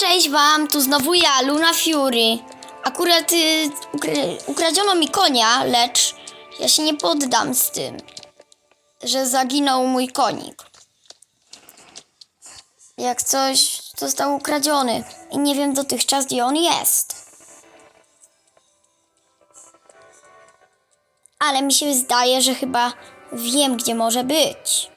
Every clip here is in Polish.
Cześć wam, tu znowu ja, Luna Fury. Akurat y, ukra- ukradziono mi konia, lecz ja się nie poddam z tym, że zaginął mój konik. Jak coś został ukradziony i nie wiem dotychczas, gdzie on jest. Ale mi się zdaje, że chyba wiem, gdzie może być.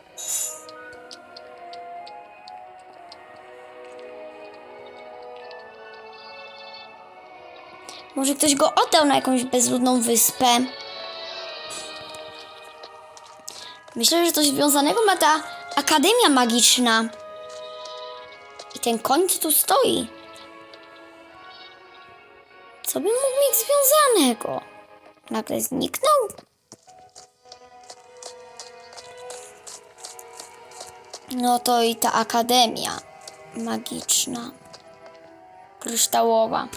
Może ktoś go oddał na jakąś bezludną wyspę. Myślę, że coś związanego ma ta Akademia Magiczna. I ten koń, co tu stoi. Co by mógł mieć związanego? Nagle zniknął? No to i ta Akademia Magiczna. Kryształowa.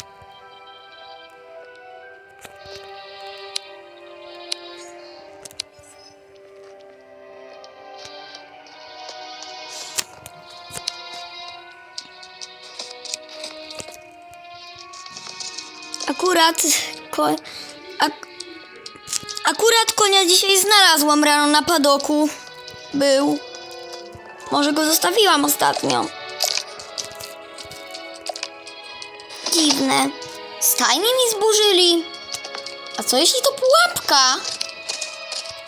Akurat ko, ak, akurat konia dzisiaj znalazłam rano na padoku. Był. Może go zostawiłam ostatnio. Dziwne. Stajnie mi zburzyli. A co jeśli to pułapka?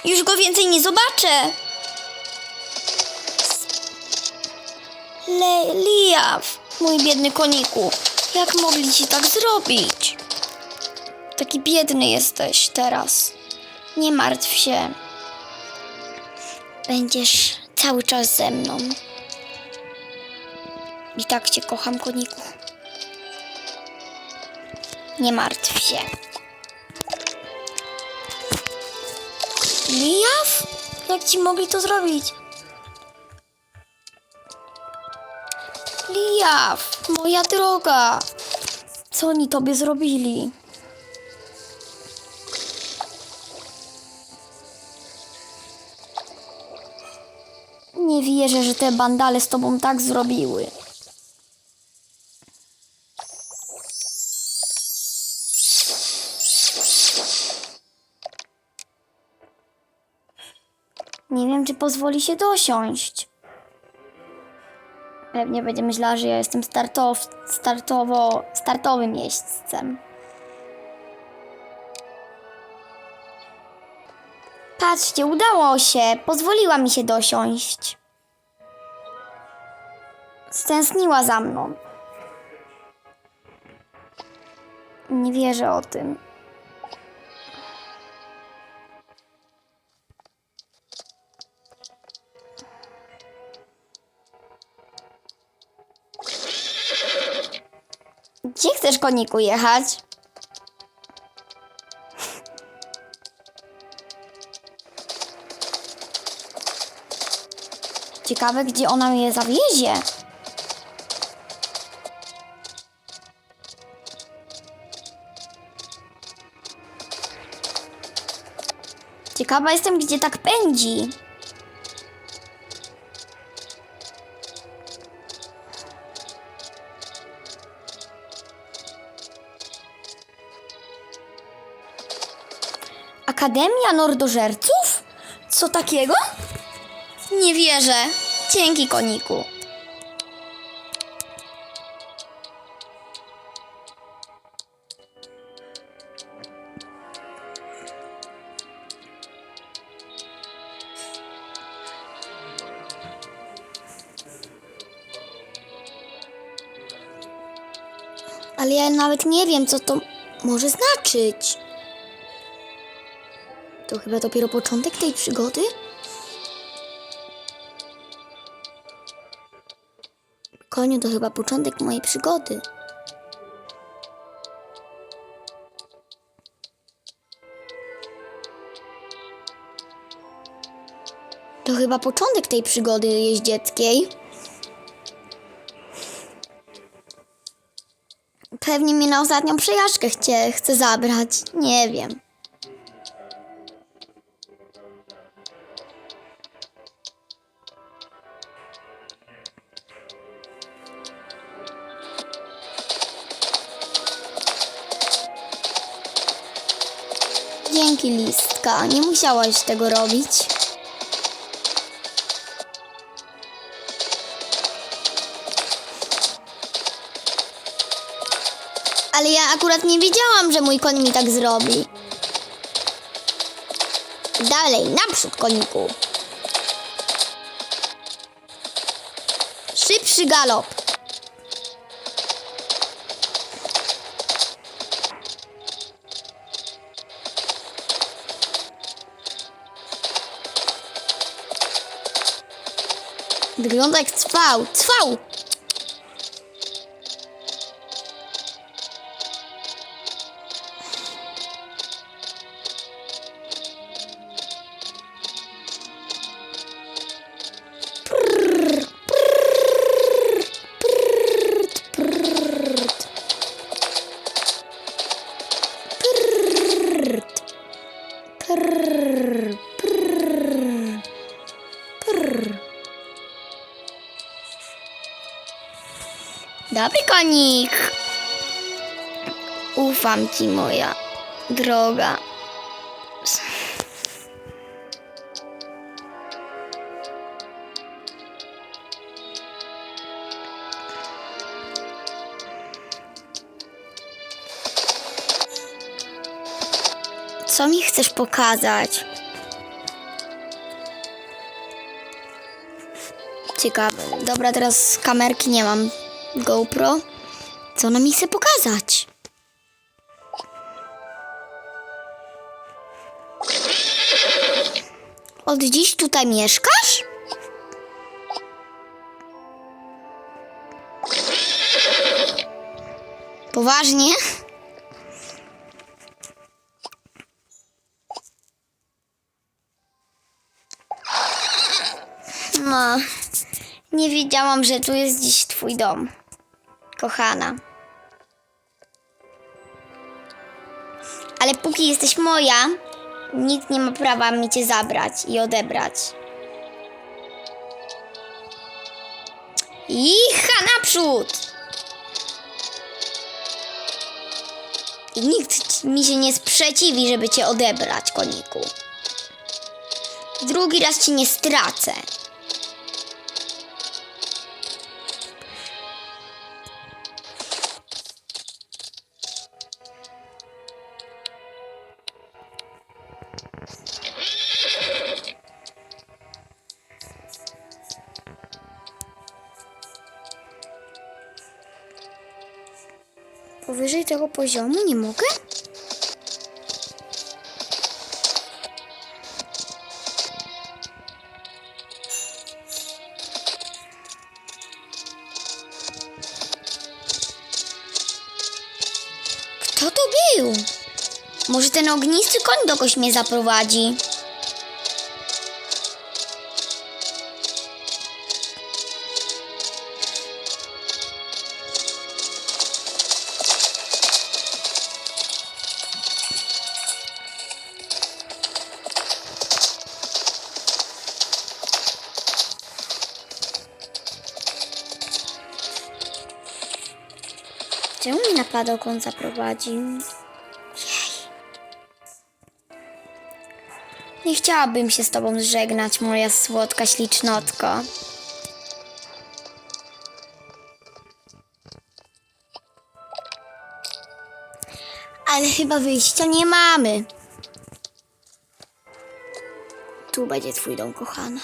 Już go więcej nie zobaczę. Le Liaw, mój biedny koniku. Jak mogli ci tak zrobić? Taki biedny jesteś teraz. Nie martw się. Będziesz cały czas ze mną. I tak cię kocham, koniku. Nie martw się. Liaw? Jak ci mogli to zrobić? Liaw, moja droga. Co oni tobie zrobili? Nie wierzę, że te bandale z tobą tak zrobiły. Nie wiem, czy pozwoli się dosiąść. Pewnie będzie myślała, że ja jestem startow, startowo, startowym jeźdźcem. Patrzcie, udało się. Pozwoliła mi się dosiąść. Stęskniła za mną. Nie wierzę o tym. Gdzie chcesz, koniku, jechać? Ciekawe, gdzie ona mnie zawiezie. Ciekawa jestem, gdzie tak pędzi. Akademia Nordożerców? Co takiego? Nie wierzę. Dzięki, koniku. Ale ja nawet nie wiem, co to może znaczyć. To chyba dopiero początek tej przygody? Koniu, to chyba początek mojej przygody. To chyba początek tej przygody jeździeckiej. Pewnie mi na ostatnią przejażdżkę chcie, chce zabrać. Nie wiem. Dzięki listka, nie musiałaś tego robić. Ale ja akurat nie wiedziałam, że mój koń mi tak zrobi. Dalej, naprzód, koniku. Szybszy galop. Wygląda jak cwał. Cwał! Dobry konik. Ufam ci, moja droga. Co mi chcesz pokazać? Ciekawe. Dobra, teraz kamerki nie mam. GoPro. Co ona mi chce pokazać? Od dziś tutaj mieszkasz? Poważnie? No, nie wiedziałam, że tu jest dziś twój dom. Kochana. Ale póki jesteś moja, nikt nie ma prawa mi cię zabrać i odebrać. Icha naprzód! I nikt mi się nie sprzeciwi, żeby cię odebrać, koniku. Drugi raz ci nie stracę. Powyżej tego poziomu nie mogę? Kto to był? Może ten ognisty koń dokoś mnie zaprowadzi? Czemu mi napadał koń zaprowadził? Jej. Nie chciałabym się z tobą żegnać, moja słodka ślicznotko. Ale chyba wyjścia nie mamy. Tu będzie twój dom, kochana.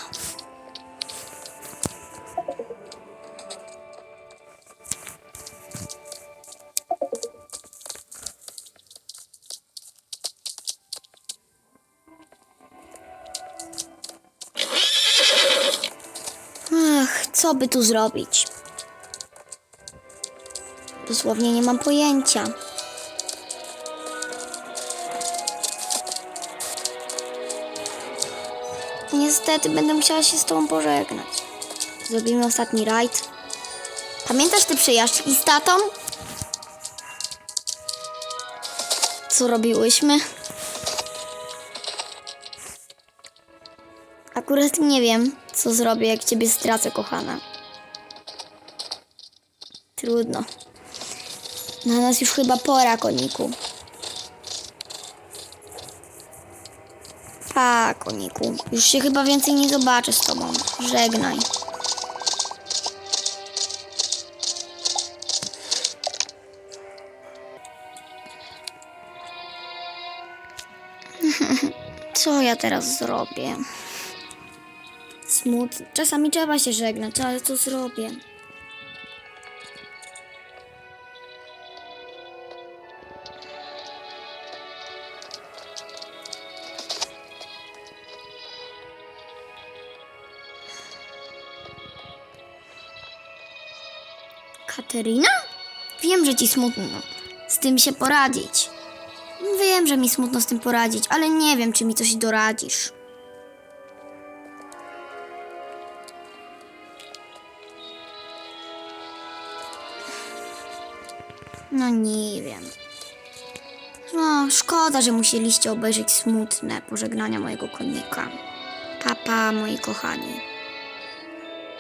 Co by tu zrobić? Dosłownie nie mam pojęcia. Niestety będę musiała się z tobą pożegnać. Zrobimy ostatni rajd. Pamiętasz te przejażdżki z tatą? Co robiłyśmy? Akurat nie wiem, co zrobię, jak ciebie stracę, kochana. Trudno. Na nas już chyba pora, koniku. Pa, koniku. Już się chyba więcej nie zobaczę z tobą. Żegnaj. Co ja teraz zrobię? Smutno. Czasami trzeba się żegnać, ale co zrobię? Katerina? Wiem, że ci smutno. Z tym się poradzić. Wiem, że mi smutno z tym poradzić, ale nie wiem, czy mi coś doradzisz. No nie wiem. No, szkoda, że musieliście obejrzeć smutne pożegnania mojego konika. Papa, moi kochani.